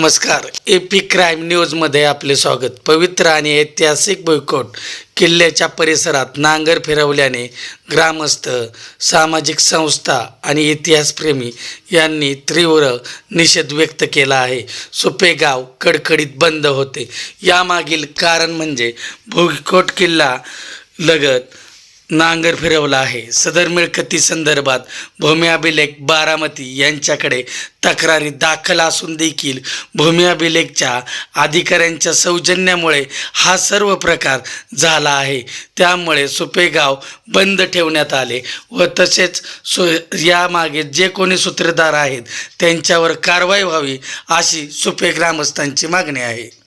नमस्कार. A P crime न्यूजमध्ये आपले स्वागत. पवित्र आणि ऐतिहासिक बोयकोट किल्ल्याच्या परिसरात नांगर फिरवल्याने ग्रामस्थ सामाजिक संस्था आणि इतिहासप्रेमी यांनी तीव्र निषेध व्यक्त केला आहे. सुपे गाव कडकडीत बंद होते. यामागील कारण म्हणजे भुईकोट किल्ला लगत नांगर फिरवला आहे. सदर मिळकती संदर्भात भूमी अभिलेख बारामती यांच्याकडे तक्रारी दाखल असून देखील भूमी अभिलेखच्या अधिकाऱ्यांच्या सौजन्यामुळे हा सर्व प्रकार झाला आहे. त्यामुळे सुपेगाव बंद ठेवण्यात आले व तसेच सु यामागे जे कोणी सूत्रधार आहेत त्यांच्यावर कारवाई व्हावी अशी सुपे ग्रामस्थांची मागणी आहे.